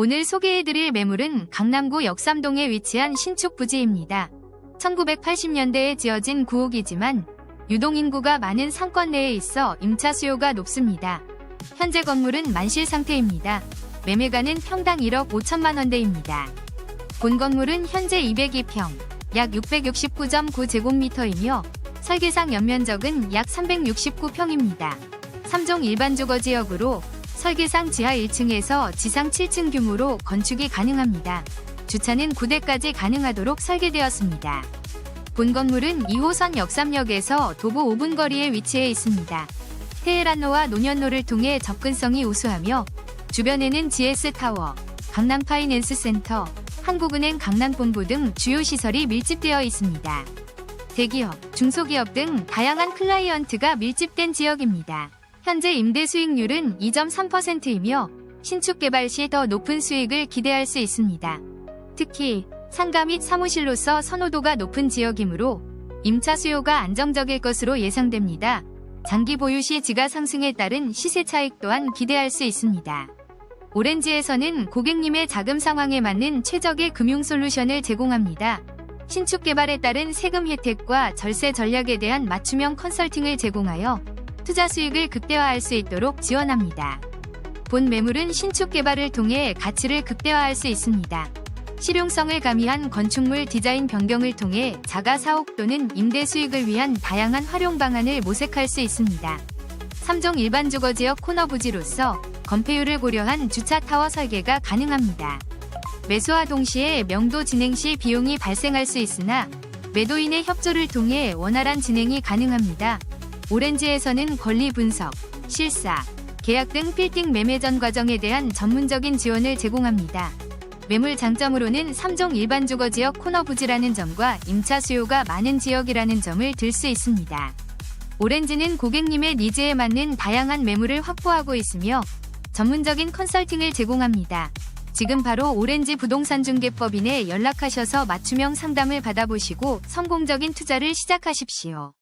오늘 소개해드릴 매물은 강남구 역삼동에 위치한 신축 부지입니다. 1980년대에 지어진 구옥이지만 유동인구가 많은 상권 내에 있어 임차 수요가 높습니다. 현재 건물은 만실 상태입니다. 매매가는 평당 1억 5천만 원대입니다. 본 건물은 현재 202평, 약 669.9제곱미터이며 설계상 연면적은 약 369평입니다. 3종 일반 주거 지역으로 설계상 지하 1층에서 지상 7층 규모로 건축이 가능합니다. 주차는 9대까지 가능하도록 설계되었습니다. 본 건물은 2호선 역삼역에서 도보 5분 거리에 위치해 있습니다. 테헤란로와 노년로를 통해 접근성이 우수하며 주변에는 GS타워, 강남파이낸스센터, 한국은행 강남본부 등 주요 시설이 밀집되어 있습니다. 대기업, 중소기업 등 다양한 클라이언트가 밀집된 지역입니다. 현재 임대 수익률은 2.3%이며 신축 개발 시 더 높은 수익을 기대할 수 있습니다. 특히 상가 및 사무실로서 선호도가 높은 지역이므로 임차 수요가 안정적일 것으로 예상됩니다. 장기 보유 시 지가 상승에 따른 시세 차익 또한 기대할 수 있습니다. 오렌지에서는 고객님의 자금 상황에 맞는 최적의 금융 솔루션을 제공합니다. 신축 개발에 따른 세금 혜택과 절세 전략에 대한 맞춤형 컨설팅을 제공하여 투자 수익을 극대화할 수 있도록 지원합니다. 본 매물은 신축 개발을 통해 가치를 극대화할 수 있습니다. 실용성을 가미한 건축물 디자인 변경을 통해 자가 사옥 또는 임대 수익을 위한 다양한 활용 방안을 모색할 수 있습니다. 3종 일반 주거 지역 코너 부지로서 건폐율을 고려한 주차 타워 설계가 가능합니다. 매수와 동시에 명도 진행 시 비용이 발생할 수 있으나 매도인의 협조를 통해 원활한 진행이 가능합니다. 오렌지에서는 권리 분석, 실사, 계약 등 빌딩 매매 전 과정에 대한 전문적인 지원을 제공합니다. 매물 장점으로는 3종 일반 주거 지역 코너 부지라는 점과 임차 수요가 많은 지역이라는 점을 들 수 있습니다. 오렌지는 고객님의 니즈에 맞는 다양한 매물을 확보하고 있으며 전문적인 컨설팅을 제공합니다. 지금 바로 오렌지 부동산 중개법인에 연락하셔서 맞춤형 상담을 받아보시고 성공적인 투자를 시작하십시오.